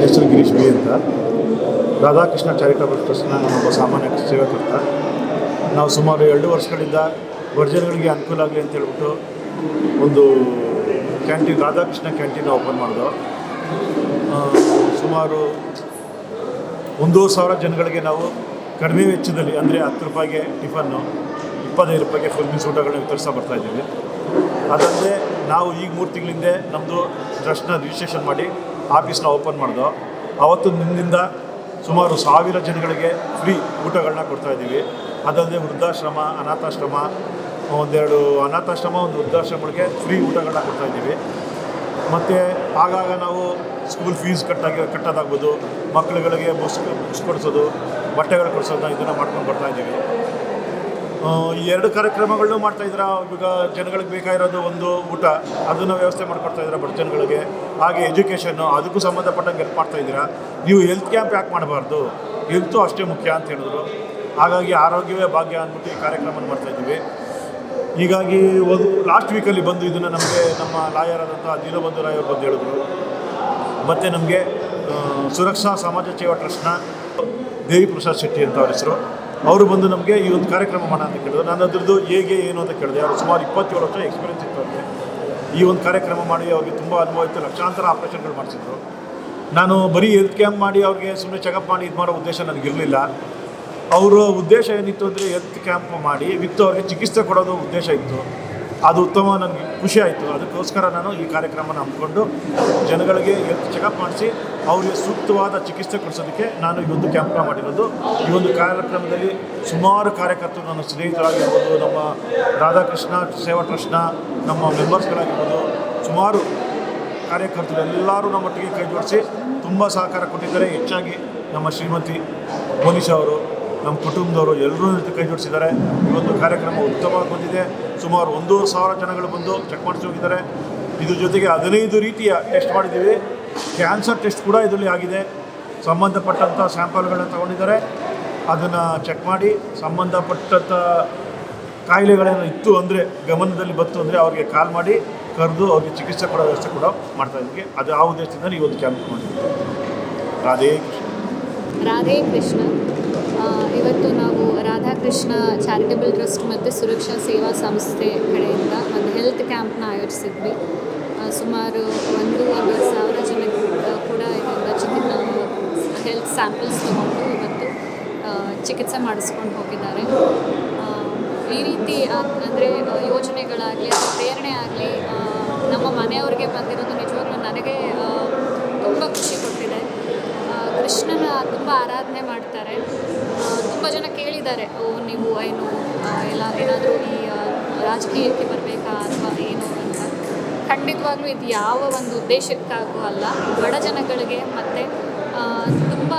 ಹೆಸರು ಗಿರೀಶ್ ಬಿ ಅಂತ. ರಾಧಾಕೃಷ್ಣ ಚಾರಿಟಬಲ್ ಟ್ರಸ್ಟ್ನ ನಾನೊಬ್ಬ ಸಾಮಾನ್ಯ ಸೇವಕರ್ತ. ನಾವು ಸುಮಾರು ಎರಡು ವರ್ಷಗಳಿಂದ ವರ್ಜನ್ಗಳಿಗೆ ಅನುಕೂಲ ಆಗಲಿ ಅಂತ ಹೇಳ್ಬಿಟ್ಟು ಒಂದು ಕ್ಯಾಂಟೀನ್, ರಾಧಾಕೃಷ್ಣ ಕ್ಯಾಂಟೀನ್ ಓಪನ್ ಮಾಡಿದೋ ಸುಮಾರು ಒಂದೂವರೆ ಸಾವಿರ ಜನಗಳಿಗೆ ನಾವು ಕಡಿಮೆ ವೆಚ್ಚದಲ್ಲಿ, ಅಂದರೆ ಹತ್ತು ರೂಪಾಯಿಗೆ ಟಿಫನ್ನು, ಇಪ್ಪತ್ತೈದು ರೂಪಾಯಿಗೆ ಫುಲ್ ಮೀಲ್ಸ್ ಊಟಗಳನ್ನ ವಿತರಿಸ್ತಾ ಬರ್ತಾ ಇದ್ದೀವಿ. ಅದಲ್ಲದೆ ನಾವು ಈಗ ಮೂರು ತಿಂಗಳಿಂದೆ ನಮ್ಮದು ಟ್ರಸ್ಟ್ನ ರಿಜಿಸ್ಟ್ರೇಷನ್ ಮಾಡಿ ಆಫೀಸ್ನ ಓಪನ್ ಮಾಡಿದೋ ಅವತ್ತು ದಿನದಿಂದ ಸುಮಾರು ಸಾವಿರ ಜನಗಳಿಗೆ ಫ್ರೀ ಊಟಗಳನ್ನ ಕೊಡ್ತಾ ಇದ್ದೀವಿ. ಅದಲ್ಲದೆ ವೃದ್ಧಾಶ್ರಮ ಅನಾಥಾಶ್ರಮ ಒಂದೆರಡು ಅನಾಥಾಶ್ರಮ ಒಂದು ವೃದ್ಧಾಶ್ರಮಗಳಿಗೆ ಫ್ರೀ ಊಟಗಳನ್ನ ಕೊಡ್ತಾ ಇದ್ದೀವಿ. ಮತ್ತು ಆಗಾಗ ನಾವು ಸ್ಕೂಲ್ ಫೀಸ್ ಕಟ್ಟಾಗಿ ಕಟ್ಟೋದಾಗ್ಬೋದು ಮಕ್ಕಳುಗಳಿಗೆ ಬುಕ್ಸ್ ಬುಕ್ಸ್ ಕೊಡಿಸೋದು ಬಟ್ಟೆಗಳು ಕೊಡಿಸೋದು ಇದನ್ನು ಮಾಡ್ಕೊಂಡು ಬರ್ತಾ ಇದ್ದೀವಿ. ಆ, ಈ ಎರಡು ಕಾರ್ಯಕ್ರಮಗಳನ್ನೂ ಮಾಡ್ತಾ ಇದ್ರ. ಇವಾಗ ಜನಗಳಿಗೆ ಬೇಕಾಗಿರೋದು ಒಂದು ಊಟ, ಅದನ್ನು ವ್ಯವಸ್ಥೆ ಮಾಡ್ಕೊಡ್ತಾ ಇದ್ದೀರಾ ಬಡ ಜನಗಳಿಗೆ. ಹಾಗೆ ಎಜುಕೇಷನ್ನು, ಅದಕ್ಕೂ ಸಂಬಂಧಪಟ್ಟಂಗೆ ಹೆಲ್ಪ್ ಮಾಡ್ತಾ ಇದ್ದೀರಾ. ನೀವು ಹೆಲ್ತ್ ಕ್ಯಾಂಪ್ ಯಾಕೆ ಮಾಡಬಾರ್ದು? ಹೆಲ್ತು ಅಷ್ಟೇ ಮುಖ್ಯ ಅಂತ ಹೇಳಿದ್ರು. ಹಾಗಾಗಿ ಆರೋಗ್ಯವೇ ಭಾಗ್ಯ ಅಂದ್ಬಿಟ್ಟು ಈ ಕಾರ್ಯಕ್ರಮ ಮಾಡ್ತಾ ಇದ್ದೀವಿ. ಹೀಗಾಗಿ ಒಂದು ಲಾಸ್ಟ್ ವೀಕಲ್ಲಿ ಬಂದು ಇದನ್ನು ನಮಗೆ ನಮ್ಮ ಲಾಯರ್ ಆದಂಥ ದೀನಬಂಧು ರಾಯ್ ಅವರು ಬಂದು ಹೇಳಿದ್ರು. ಮತ್ತು ನಮಗೆ ಸುರಕ್ಷಾ ಸಮಾಜ ಸೇವಾ ಟ್ರಸ್ಟ್ನ ದೇವಿ ಪ್ರಸಾದ್ ಶೆಟ್ಟಿ ಅಂತ ಅವ್ರ ಹೆಸರು. ಅವರು ಬಂದು ನಮಗೆ ಈ ಒಂದು ಕಾರ್ಯಕ್ರಮ ಮಾಡೋಣ ಅಂತ ಕೇಳಿದ್ರು. ನಾನು ಅದ್ರದ್ದು ಹೇಗೆ, ಏನು ಅಂತ ಕೇಳಿದೆ. ಅವರು ಸುಮಾರು ಇಪ್ಪತ್ತೇಳು ವರ್ಷ ಎಕ್ಸ್ಪೀರಿಯನ್ಸ್ ಇತ್ತು ಅವ್ರಿಗೆ. ಈ ಒಂದು ಕಾರ್ಯಕ್ರಮ ಮಾಡಿ ಅವ್ರಿಗೆ ತುಂಬ ಅನುಭವ ಇತ್ತು ಲಕ್ಷಾಂತರ ಆಪ್ರೇಷನ್ಗಳು ಮಾಡಿಸಿದ್ರು. ನಾನು ಬರೀ ಹೆಲ್ತ್ ಕ್ಯಾಂಪ್ ಮಾಡಿ ಅವ್ರಿಗೆ ಸುಮ್ಮನೆ ಚೆಕಪ್ ಮಾಡಿ ಇದು ಮಾಡೋ ಉದ್ದೇಶ ನನಗಿರಲಿಲ್ಲ. ಅವರ ಉದ್ದೇಶ ಏನಿತ್ತು ಅಂದರೆ ಹೆಲ್ತ್ ಕ್ಯಾಂಪ್ ಮಾಡಿ ವಿತ್ ಅವ್ರಿಗೆ ಚಿಕಿತ್ಸೆ ಕೊಡೋದು ಉದ್ದೇಶ ಇತ್ತು. ಅದು ಉತ್ತಮ ನನಗೆ ಖುಷಿ ಆಯಿತು. ಅದಕ್ಕೋಸ್ಕರ ನಾನು ಈ ಕಾರ್ಯಕ್ರಮನ ಹಮ್ಮಿಕೊಂಡು ಜನಗಳಿಗೆ ಚೆಕಪ್ ಮಾಡಿಸಿ ಅವರಿಗೆ ಸೂಕ್ತವಾದ ಚಿಕಿತ್ಸೆ ಕೊಡಿಸೋದಕ್ಕೆ ನಾನು ಈ ಒಂದು ಕ್ಯಾಂಪ್ನ ಮಾಡಿರೋದು. ಈ ಒಂದು ಕಾರ್ಯಕ್ರಮದಲ್ಲಿ ಸುಮಾರು ಕಾರ್ಯಕರ್ತರು ನನ್ನ ಸ್ನೇಹಿತರಾಗಿರ್ಬೋದು, ನಮ್ಮ ರಾಧಾಕೃಷ್ಣ ಸೇವಾ ಟ್ರಸ್ಟ್ನ ನಮ್ಮ ಮೆಂಬರ್ಸ್ಗಳಾಗಿರ್ಬೋದು ಸುಮಾರು ಕಾರ್ಯಕರ್ತರು ಎಲ್ಲರೂ ನಮ್ಮೊಟ್ಟಿಗೆ ಕೈ ಜೋಡಿಸಿ ತುಂಬ ಸಹಕಾರ ಕೊಟ್ಟಿದ್ದಾರೆ. ಹೆಚ್ಚಾಗಿ ನಮ್ಮ ಶ್ರೀಮತಿ ಮೋನಿಶಾ ಅವರು ನಮ್ಮ ಕುಟುಂಬದವರು ಎಲ್ಲರೂ ಕೈ ಜೋಡಿಸಿದ್ದಾರೆ. ಒಂದು ಕಾರ್ಯಕ್ರಮ ಉತ್ತಮವಾಗಿ ಬಂದಿದೆ. ಸುಮಾರು ಒಂದೂವರೆ ಸಾವಿರ ಜನಗಳು ಬಂದು ಚೆಕ್ ಮಾಡಿಸಿ ಹೋಗಿದ್ದಾರೆ. ಇದ್ರ ಜೊತೆಗೆ ಹದಿನೈದು ರೀತಿಯ ಟೆಸ್ಟ್ ಮಾಡಿದ್ದೀವಿ. ಕ್ಯಾನ್ಸರ್ ಟೆಸ್ಟ್ ಕೂಡ ಇದರಲ್ಲಿ ಆಗಿದೆ. ಸಂಬಂಧಪಟ್ಟಂಥ ಸ್ಯಾಂಪಲ್ಗಳನ್ನ ತಗೊಂಡಿದ್ದಾರೆ. ಅದನ್ನು ಚೆಕ್ ಮಾಡಿ ಸಂಬಂಧಪಟ್ಟಂಥ ಕಾಯಿಲೆಗಳೇನು ಇತ್ತು ಅಂದರೆ, ಗಮನದಲ್ಲಿ ಬಂತು ಅಂದರೆ ಅವ್ರಿಗೆ ಕಾಲ್ ಮಾಡಿ ಕರೆದು ಅವ್ರಿಗೆ ಚಿಕಿತ್ಸೆ ಕೊಡೋ ವ್ಯವಸ್ಥೆ ಕೂಡ ಮಾಡ್ತಾ ಇದ್ದೀವಿ. ಅದು ಆ ಉದ್ದೇಶದಿಂದ ಈ ಒಂದು ಕ್ಯಾಂಪ್ ಮಾಡಿದ್ದೀವಿ. ರಾಧೇ ಕೃಷ್ಣ. ರಾಧೇ ಕೃಷ್ಣ. ಇವತ್ತು ನಾವು ರಾಧಾಕೃಷ್ಣ ಚಾರಿಟೇಬಲ್ ಟ್ರಸ್ಟ್ ಮತ್ತು ಸುರಕ್ಷಾ ಸೇವಾ ಸಂಸ್ಥೆ ಕಡೆಯಿಂದ ಒಂದು ಹೆಲ್ತ್ ಕ್ಯಾಂಪ್ನ ಆಯೋಜಿಸಿದ್ವಿ. ಸುಮಾರು ಒಂದು ಒಂದೂವರೆ ಸಾವಿರ ಜನ ಕೂಡ ಇದರಿಂದ ಚಿಕಿತ್ಸೆ ಹೆಲ್ತ್ ಸ್ಯಾಂಪಲ್ಸ್ ತಗೊಂಡು ಇವತ್ತು ಚಿಕಿತ್ಸೆ ಮಾಡಿಸ್ಕೊಂಡು ಹೋಗಿದ್ದಾರೆ. ಈ ರೀತಿ ಅಂದರೆ ಯೋಜನೆಗಳಾಗಲಿ ಅಥವಾ ಪ್ರೇರಣೆ ಆಗಲಿ ನಮ್ಮ ಮನೆಯವ್ರಿಗೆ ಬಂದಿರೋದು ನಿಜವಾಗ್ಲೂ ನನಗೆ ತುಂಬ ಖುಷಿ ಆ, ಕೃಷ್ಣನ ತುಂಬ ಆರಾಧನೆ ಮಾಡ್ತಾರೆ. ತುಂಬ ಜನ ಕೇಳಿದ್ದಾರೆ, ಓ, ನೀವು ಏನು ಎಲ್ಲ, ಏನಾದರೂ ಈ ರಾಜಕೀಯಕ್ಕೆ ಬರಬೇಕಾ ಅಥವಾ ಏನು ಅಂತ. ಖಂಡಿತವಾಗ್ಲೂ ಇದು ಯಾವ ಒಂದು ಉದ್ದೇಶಕ್ಕಾಗೂ ಅಲ್ಲ, ಬಡ ಜನಗಳಿಗೆ ಮತ್ತು ತುಂಬ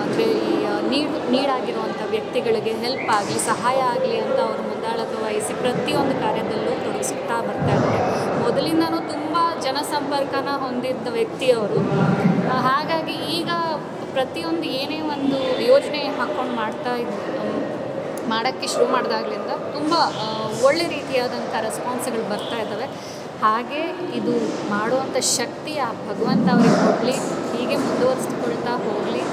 ಅಂದರೆ ಈ ನೀಡ್, ನೀಡಾಗಿರುವಂಥ ವ್ಯಕ್ತಿಗಳಿಗೆ ಹೆಲ್ಪ್ ಆಗಲಿ, ಸಹಾಯ ಆಗಲಿ ಅಂತ ಅವರು ಮುಂದಾಳತ್ವ ವಹಿಸಿ ಪ್ರತಿಯೊಂದು ಕಾರ್ಯದಲ್ಲೂ ತೊಡಗಿಸುತ್ತಾ ಬರ್ತಾ ಇದ್ದಾರೆ ಮೊದಲಿಂದನೂ ತುಂಬ ಜನಸಂಪರ್ಕನ ಹೊಂದಿದ್ದ ವ್ಯಕ್ತಿಯವರು. ಹಾಗಾಗಿ ಈಗ ಪ್ರತಿಯೊಂದು ಏನೇ ಒಂದು ಯೋಜನೆ ಹಾಕ್ಕೊಂಡು ಮಾಡ್ತಾ ಇದ್ದ ಮಾಡೋಕ್ಕೆ ಶುರು ಮಾಡಿದಾಗ್ಲಿಂದ ತುಂಬ ಒಳ್ಳೆ ರೀತಿಯಾದಂಥ ರೆಸ್ಪಾನ್ಸ್ಗಳು ಬರ್ತಾ ಇದ್ದಾವೆ. ಹಾಗೆ ಇದು ಮಾಡುವಂಥ ಶಕ್ತಿ ಆ ಭಗವಂತ ಅವ್ರಿಗೆ ಕೊಡಲಿ, ಹೀಗೆ ಮುಂದುವರಿಸ್ಕೊಳ್ತಾ ಹೋಗಲಿ.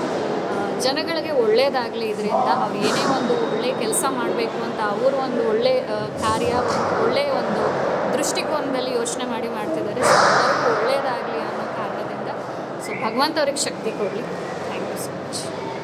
ಜನಗಳಿಗೆ ಒಳ್ಳೆಯದಾಗಲಿ ಇದರಿಂದ ಅವ್ರು ಏನೇ ಒಂದು ಒಳ್ಳೆಯ ಕೆಲಸ ಮಾಡಬೇಕು ಅಂತ ಅವರು ಒಂದು ಒಳ್ಳೆ ಕಾರ್ಯ ಒಳ್ಳೆಯ ಒಂದು ದೃಷ್ಟಿಕೋನದಲ್ಲಿ ಯೋಚನೆ ಮಾಡಿ ಮಾಡ್ತಿದ್ದಾರೆ. ಸೊ ಒಳ್ಳೆಯದಾಗಲಿ ಅನ್ನೋ ಕಾರಣದಿಂದ ಸೊ ಭಗವಂತ ಅವ್ರಿಗೆ ಶಕ್ತಿ ಕೊಡಲಿ.